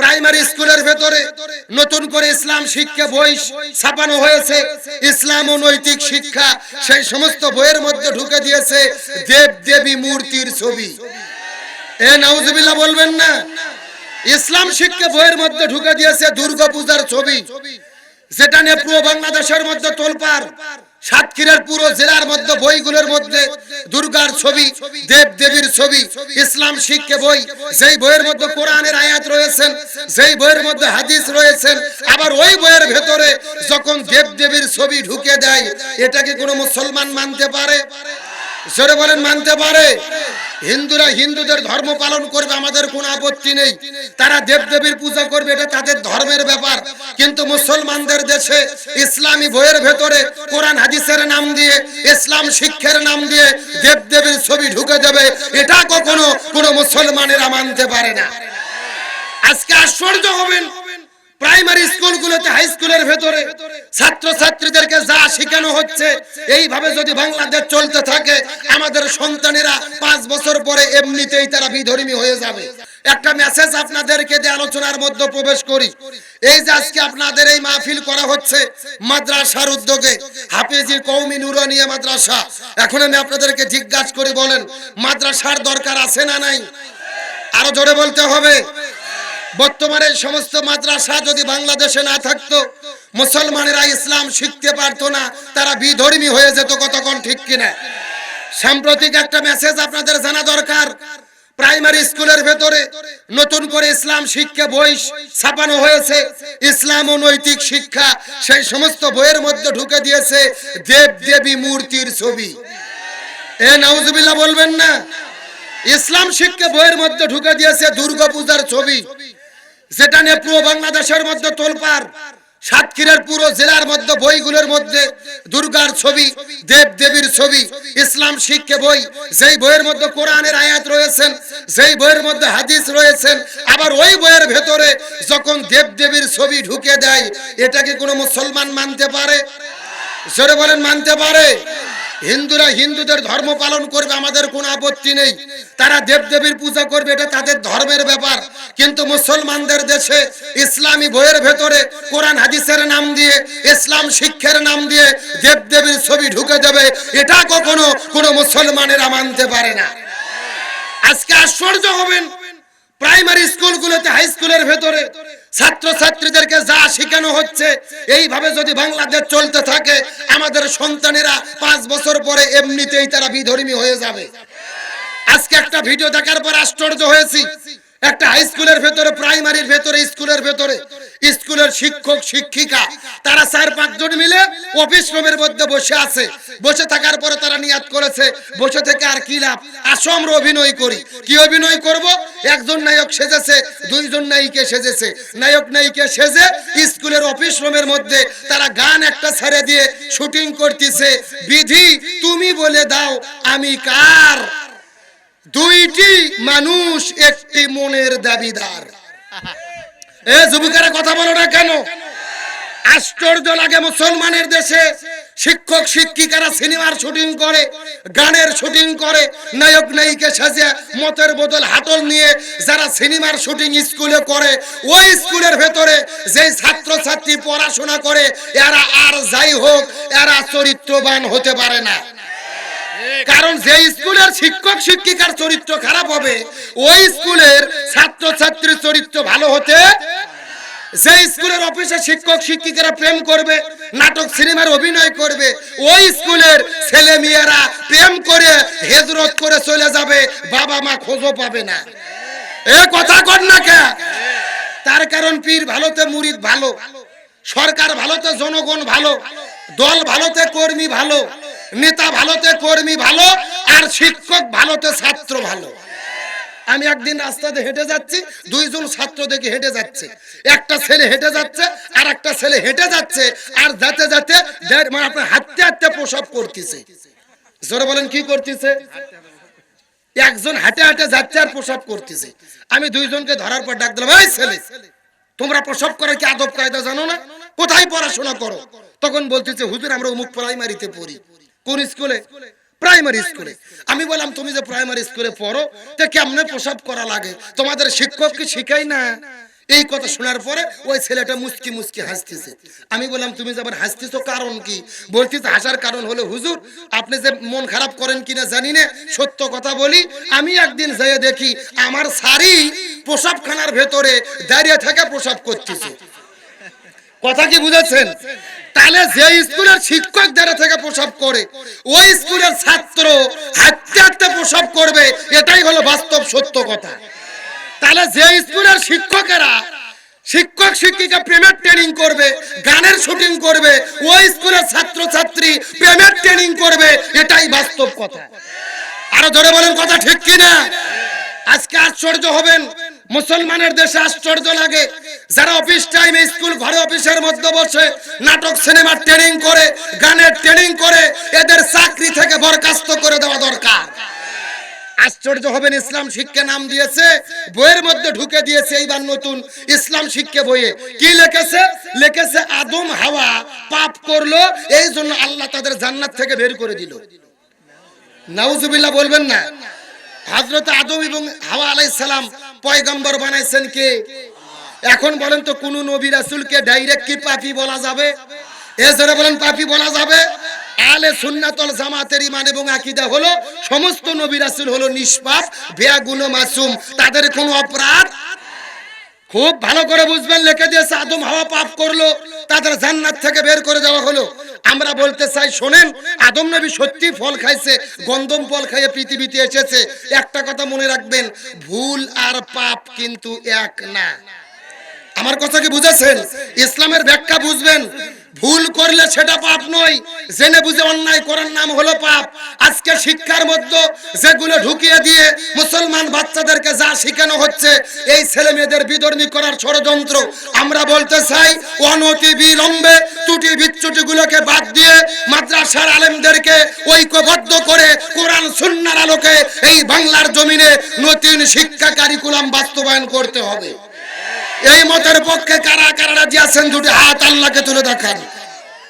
Primary স্কুলের ভেতরে নতুন করে ইসলাম শিক্ষা বই ছাপানো হয়েছে। ইসলাম ও নৈতিক শিক্ষা সেই সমস্ত বইয়ের মধ্যে ঢুকে দিয়েছে দেব দেবী মূর্তির ছবি। এ নাউজুবিল্লাহ বলবেন না? ইসলাম শিক্ষা বইয়ের মধ্যে ঢুকে দিয়েছে দুর্গা পূজার ছবি। যেটা নিয়ে পুরো বাংলাদেশের মধ্যে তোলপার সাতক্ষীরার পুরো জেলার মধ্যে, বইগুলোর মধ্যে, দুর্গার ছবি দেব দেবীর ছবি, ইসলাম শিখকে বই, যেই বইয়ের মধ্যে কোরআনের আয়াত রয়েছেন, যেই বইয়ের মধ্যে হাদিস রয়েছেন, আবার ওই বইয়ের ভেতরে যখন দেব দেবীর ছবি ঢুকে দেয় এটাকে কোনো মুসলমান মানতে পারে? জোরে বলেন, মানতে পারে? হিন্দুরা হিন্দুদের ধর্ম পালন করবে, আমাদের কোনো আপত্তি নেই। তারা দেবদেবীর পূজা করবে, এটা তাদের ধর্মের ব্যাপার। কিন্তু মুসলমানদের দেশে ইসলামী বইয়ের ভেতরে কোরআন হাদিসের নাম দিয়ে, ইসলাম শিক্ষার নাম দিয়ে দেবদেবীর ছবি ঢুকে দেবে, এটা কখনো কোনো মুসলমানেরা মানতে পারে না। আজকে আশ্চর্য হবেন, প্রাইমারি স্কুলগুলোতে, হাই স্কুলের ভেতরে ছাত্র ছাত্রীদেরকে যা শেখানো হচ্ছে, এইভাবে যদি বাংলাদেশ চলতে থাকে আমাদের সন্তানেরা পাঁচ বছর পরে এমনিতেই তারা বিধর্মী হয়ে যাবে। একটা মেসেজ আপনাদেরকে দিয়ে আলোচনার মধ্যে প্রবেশ করি। এই যে আজকে আপনাদের এই মাহফিল করা হচ্ছে মাদ্রাসার উদ্যোগে, হাফেজি কৌমি নুরানিয়া মাদ্রাসা। এখন আমি আপনাদেরকে জিজ্ঞাসা করি, বলেন, মাদ্রাসার দরকার আছে না নাই? আরও জোরে বলতে হবে। বর্তমানে সমস্ত মাদ্রাসা যদি বাংলাদেশে না থাকতো, মুসলমানেরা ইসলাম শিখতে পারতো না, তারা বিধর্মী হয়ে যেত কতক্ষণ ঠিক কিনা? সাম্প্রতিক একটা মেসেজ আপনাদের জানা দরকার। প্রাইমারি স্কুলের ভেতরে নতুন করে ইসলাম শিক্ষা বই ছাপানো হয়েছে। ইসলাম ও নৈতিক শিক্ষা সেই সমস্ত বইয়ের মধ্যে ঢুকে দিয়েছে দেব দেবী মূর্তির ছবি। এ নাউজুবিল্লাহ বলবেন না? ইসলাম শিক্ষা বইয়ের মধ্যে ঢুকে দিয়েছে দুর্গা পূজার ছবি। যেটা নিয়ে পুরো বাংলাদেশের মধ্যে তোলপার সাতক্ষীরার পুরো জেলার মধ্যে, বইগুলোর মধ্যে, দুর্গার ছবি দেব দেবীর ছবি, ইসলাম শিখকে বই, যেই বইয়ের মধ্যে কোরআনের আয়াত রয়েছেন, যেই বইয়ের মধ্যে হাদিস রয়েছেন, আবার ওই বইয়ের ভেতরে যখন দেব দেবীর ছবি ঢুকে দেয় এটাকে কোনো মুসলমান মানতে পারে? জোরে বলেন, মানতে পারে? হিন্দুরা হিন্দুদের ধর্ম পালন করবে, আমাদের কোনো আপত্তি নেই। তারা দেবদেবীর পূজা করবে, এটা তাদের ধর্মের ব্যাপার। কিন্তু মুসলমানদের দেশে ইসলামী বইয়ের ভেতরে কোরআন হাদিসের নাম দিয়ে, ইসলাম শিক্ষার নাম দিয়ে দেবদেবীর ছবি ঢুকে দেবে, এটা কখনো কোনো মুসলমানেরা মানতে পারে না। আজকে আশ্চর্য হবেন, প্রাইমারি স্কুলগুলোতে, হাই স্কুলের ভেতরে ছাত্র ছাত্রীদেরকে যা শেখানো হচ্ছে, এইভাবে যদি বাংলাদেশ চলতে থাকে, আমাদের সন্তানেরা পাঁচ বছর পরে এমনিতেই তারা বিধর্মী হয়ে যাবে। আজকে একটা ভিডিও দেখার পর আশ্চর্য হয়েছি। একটা হাই স্কুলের ভেতরে, প্রাইমারির ভেতরে, স্কুলের ভেতরে। স্কুলের শিক্ষক, শিক্ষিকা, তারা চার পাঁচজন মিলে অফিস রুমের মধ্যে বসে আছে। বসে থাকার পরে তারা নিয়াত করেছে, বসে থেকে আর কি লাভ? আসো, আমরা অভিনয় করি। কি অভিনয় করব? একজন নায়ক সেজেছে, দুইজন নায়িকা সেজেছে। নায়ক, নায়িকা সেজে স্কুলের অফিস রুমের মধ্যে তারা গান একটা ছেড়ে দিয়ে শুটিং করতেছে। বিধি, তুমি বলে দাও, আমি কার? দুইটি মানুষ, একটি মনের দাবিদার। এ যুবকেরা কথা বলো না কেন? আশ্চর্য লাগে মুসলমানের দেশে শিক্ষক, শিক্ষিকারা সিনেমার শুটিং করে, গানের শুটিং করে, নায়ক, নায়িকা সাজে মতের বদল হাতল নিয়ে যারা সিনেমার শুটিং স্কুলে করে, ওই স্কুলের ভেতরে যে ছাত্র পড়াশোনা করে, এরা আর যাই হোক, এরা চরিত্রবান হতে পারে না। কারণ যে স্কুলের শিক্ষক, শিক্ষিকার চরিত্র খারাপ হবে, ওই স্কুলের ছাত্র চরিত্র ভালো হতে যে স্কুলের অফিসে শিক্ষক, শিক্ষিকারা প্রেম করবে, নাটক, সিনেমার অভিনয় করবে, ওই স্কুলের ছেলে মেয়েরা প্রেম করে হেজরত করে চলে যাবে, বাবা মা খোঁজও পাবে না। এ কথা কর না কে? তার কারণ পীর ভালোতে মুরিদ ভালো, সরকার ভালোতে জনগণ ভালো, দল ভালোতে কর্মী ভালো, নেতা ভালোতে কর্মী ভালো, আর শিক্ষক ভালোতে ছাত্র ভালো। আমি একদিন রাস্তাতে হেঁটে যাচ্ছি, দুইজন ছাত্র দেখে হেঁটে যাচ্ছে। একটা ছেলে হেঁটে যাচ্ছে আর একটা ছেলে হেঁটে যাচ্ছে, আর যাতে যাতে আপনার হাঁটতে হাঁটতে প্রসব করতেছে। জোরে বলেন, কি করতেছে? একজন হাঁটে হাঁটে যাচ্ছে আর প্রসব করতেছে। আমি দুইজনকে ধরার পর ডাক দিলাম, এই ছেলে, তোমরা প্রসব করে কি আদব কায়দা জানো না? কোথায় পড়াশোনা করো? তখন বলতেছে, হুজুর, আমরা অমুক প্রাইমারিতে পড়ি। কোন স্কুলে প্রাইমারি স্কুলে আমি বললাম, তুমি যে প্রাইমারি স্কুলে পড়ো, তো কেমনে প্রসাব করা লাগে? তোমাদের শিক্ষক কি শিখাই না? এই কথা শোনার পরে ওই ছেলেটা মুচকি মুচকি হাসতেছে। আমি বললাম, তুমি যাবার হাসতেছো কারণ কি? বলতেছে হাসার কারণ হলো হুজুর, আপনি যে মন খারাপ করেন কিনা জানি না। সত্য কথা বলি, আমি একদিন যেয়ে দেখি আমার শাড়ি প্রসাবখানার ভেতরে দাঁড়িয়ে থেকে প্রসাব করতেছে। কথা কি বুঝেছেন? তাহলে যে স্কুলের শিক্ষক দ্বারা থেকে প্রসাব করে, ওই স্কুলের ছাত্র হাঁটতে হাঁটতে প্রসাব করবে, এটাই হলো বাস্তব সত্য কথা। তাহলে যে স্কুলের শিক্ষকেরা শিক্ষক শিক্ষিকা প্রেমের ট্রেনিং করবে, গানের শুটিং করবে, ওই স্কুলের ছাত্র ছাত্রী প্রেমের ট্রেনিং করবে, এটাই বাস্তব কথা। আরও ধরে বলেন কথা ঠিক কিনা? আজকে আশ্চর্য হবেন, মুসলমানের দেশে আশ্চর্য লাগে। যারা অফিস টাইমে স্কুল ঘরে অফিসের মধ্যে বসে নাটক সিনেমার ট্রেনিং করে, গানের ট্রেনিং করে, এদের চাকরি থেকে বরখাস্ত করে দেওয়া দরকার। আশ্চর্য হবেন, ইসলাম শিক্ষা নাম দিয়েছে, বইয়ের মধ্যে ঢুকে দিয়েছে এইবার নতুন ইসলাম শিক্ষা বইয়ে। কি লিখেছে? লিখেছে, আদম হাওয়া পাপ করল এই জন্য আল্লাহ তাদের জান্নাত থেকে বের করে দিল। নাউজুবিল্লাহ বলবেন না। হযরত আদম এবং হাওয়া আলাইহিস সালাম পয়গম্বর বানাইছেন কে? এখন বলেন তো কোন নবী রাসূলকে ডাইরেক্ট কি পাপী বলা যাবে? এছাড়া বলেন, পাপী বলা যাবে? আলে সুন্নাতল জামাতের ইমান এবং আকীদা হলো সমস্ত নবী রাসূল হলো নিষ্পাপ বেয়াগুনো মাসুম। তাদের কোনো অপরাধ? খুব ভালো করে বুঝবেন, লিখে দিয়েছে আদম হাওয়া পাপ করল, তাদের জান্নাত থেকে বের করে দেওয়া হলো। আমরা বলতে চাই, শোনেন, আদম নবী সত্যি ফল খাইছে গন্ধম ফল খাইয়ে পৃথিবীতে এসেছে। একটা কথা মনে রাখবেন, ভুল আর পাপ কিন্তু এক না। আমার কথা কি বুঝেছেন? ইসলামের ব্যাখ্যা বুঝবেন। ভুল করলে সেটা পাপ নয়। জেনে বুঝে অন্যায় করার নাম হলো পাপ। আজকে শিক্ষার মধ্যে যেগুলো ঢুকিয়ে দিয়ে মুসলমান বাচ্চাদেরকে যা শেখানো হচ্ছে, এই ছেলে মেয়েদের বিধর্মী করার ষড়যন্ত্র, আমরা বলতে চাই অনতি বিলম্বে ত্রুটি বিচ্যুটি গুলোকে বাদ দিয়ে মাদ্রাসার আলেমদেরকে ঐক্যবদ্ধ করে কোরআন সুন্নার আলোকে এই বাংলার জমিনে নতুন শিক্ষা কারিকুলাম বাস্তবায়ন করতে হবে। এই মতের পক্ষে কারা কারা রাজি আছেন দুটি হাত আল্লাহকে তুলে দেখান।